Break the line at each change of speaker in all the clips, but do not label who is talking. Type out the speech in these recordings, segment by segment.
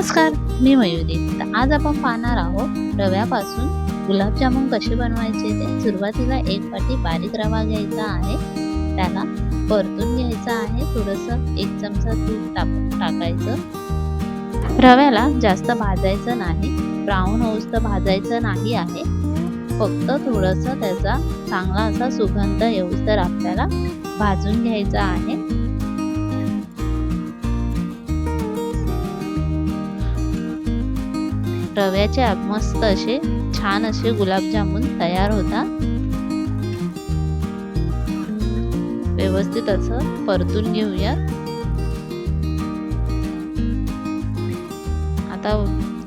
नमस्कार मी मयुरी. तर आज आपण पाहणार आहोत रव्यापासून गुलाबजामुन कसे बनवायचे ते. सुरुवातीला एक वाटी बारीक रवा घ्यायचा आहे. त्याला परतून घ्यायचा आहे. थोडंसं एक चमचा तूप टाक टाकायचं. रव्याला जास्त भाजायचं नाही. ब्राऊन होऊस तर भाजायचं नाही आहे. फक्त थोडंसं त्याचा चांगला असा सुगंध येऊस तर आपल्याला भाजून घ्यायचा आहे. रव्याचे मस्त असे छान असे गुलाबजामुन तयार होतात. व्यवस्थित असं परतून घेऊया आता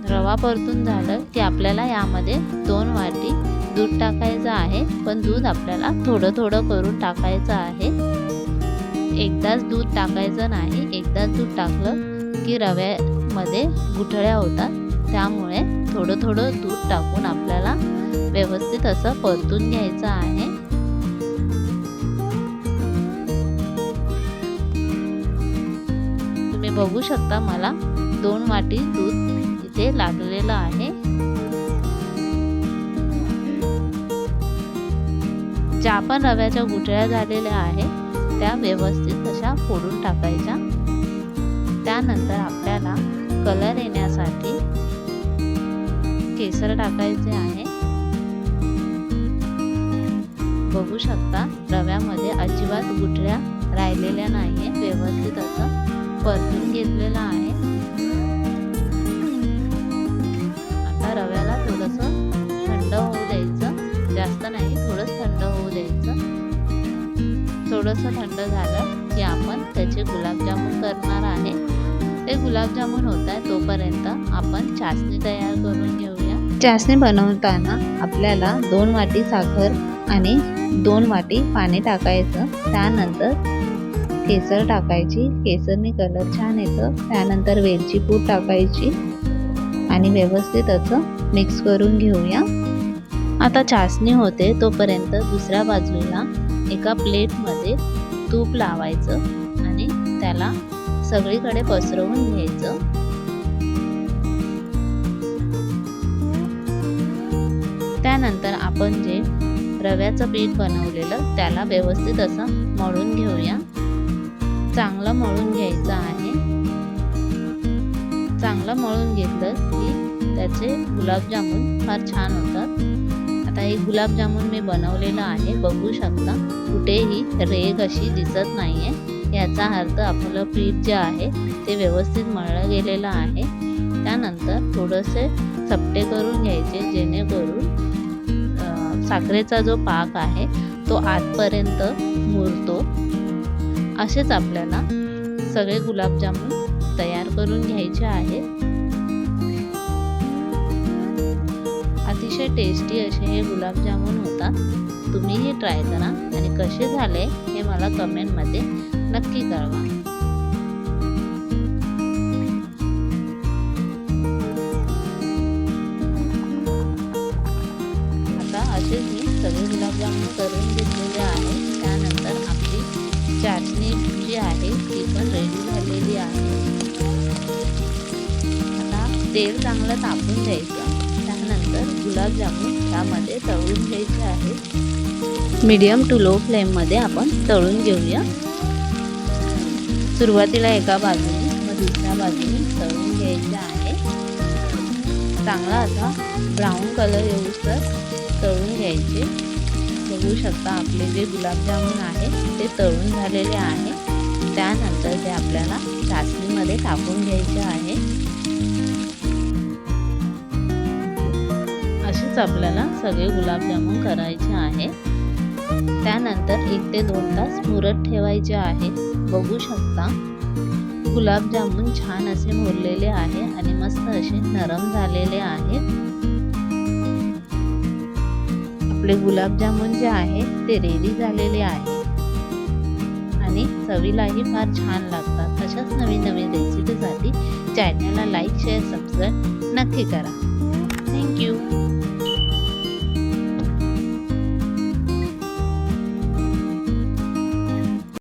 रवा परतून झालं की आपल्याला यामध्ये दोन वाटी दूध टाकायचं आहे. पण दूध आपल्याला थोडं थोडं करून टाकायचं आहे. एकदाच दूध टाकायचं नाही. एकदाच दूध टाकलं की रव्यामध्ये गुठळ्या होतात. त्यामुळे थोडं थोडं दूध टाकून आपल्याला व्यवस्थित असं परतून घ्यायचं आहे. तुम्ही बघू शकता मला दोन वाटी दूध इथे लागलेलं आहे. ज्या पण रव्याच्या गुठळ्या झालेल्या आहेत त्या व्यवस्थित अशा फोडून टाकायच्या. त्यानंतर आपल्याला कलर येण्यासाठी केसर टाकायचे आहे. बघू शकता रव्यामध्ये अजिबात गुठळ्या राहिलेल्या नाही व्यवस्थित असं परतून घेतलेलं आहे. आता रव्याला थोडस थंड होऊ द्यायचं. जास्त नाही थोडंसं थंड होऊ द्यायचं. थोडस थंड झालं की आपण त्याचे गुलाबजामुन करणार आहे. ते गुलाबजामुन होत आहे तोपर्यंत आपण चाचणी तयार करून घेऊया. चासणी बनवताना आपल्याला दोन वाटी साखर आणि दोन वाटी पाणी टाकायचं त्यानंतर केसर टाकायची. केसरने कलर छान येतं. त्यानंतर वेलची पूड टाकायची आणि व्यवस्थित असं मिक्स करून घेऊया. आता चासणी होते तोपर्यंत दुसऱ्या बाजूला एका प्लेटमध्ये तूप लावायचं आणि त्याला सगळीकडे पसरवून घ्यायचं. त्यानंतर आपण जे रव्याचं पीठ बनवलेलं त्याला व्यवस्थित असं मळून घेऊया. चांगलं मळून घ्यायचं आहे. चांगलं मळून घेतलं की त्याचे गुलाबजामुन फार छान होतात. आता हे गुलाबजामुन मी बनवलेलं आहे. बघू शकता कुठेही रेग अशी दिसत नाही आहे याचा अर्थ आपलं पीठ जे आहे ते व्यवस्थित मळलं गेलेलं आहे. त्यानंतर थोडंसे चपटे करून घ्यायचे जेणेकरून साखरेचा जो पाक आहे तो आतपर्यंत मुरतो. असेच आपल्याला सगळे गुलाबजामुन तयार करून घ्यायचे आहेत. अतिशय टेस्टी असे हे गुलाबजामुन होतात. तुम्हीही ट्राय करा आणि कसे झाले हे मला कमेंटमध्ये नक्की कळवा. जी आहे ती पण रेडी झालेली आहे. आता तेल चांगलं तापून द्यायचं त्यानंतर गुलाबजामुन त्यामध्ये तळून घ्यायचे आहे. मीडियम टू लो फ्लेममध्ये आपण तळून घेऊया. सुरुवातीला एका बाजूने मग दुसऱ्या बाजूने तळून घ्यायचे आहे. चांगला असा ब्राऊन कलर येऊस तर तळून घ्यायचे. बघू शकता आपले जे गुलाबजामुन आहे ते तळून झालेले आहे. त्यानंतर ते आपल्याला चाचणीमध्ये टाकून घ्यायचे आहे. असेच आपल्याला सगळे गुलाबजामुन करायचे आहे. त्यानंतर एक ते दोन तास मुरत ठेवायचे आहे. बघू शकता गुलाबजामुन छान असे मुरलेले आहे आणि मस्त असे नरम झालेले आहेत आपले गुलाबजामुन जे आहे ते रेडी झालेले आहे. आणि चवीलाही फार छान लागतात. अशाच नवीन नवीन रेसिपीसाठी चॅनलला लाईक शेअर सबस्क्राईब नक्की करा. थँक्यू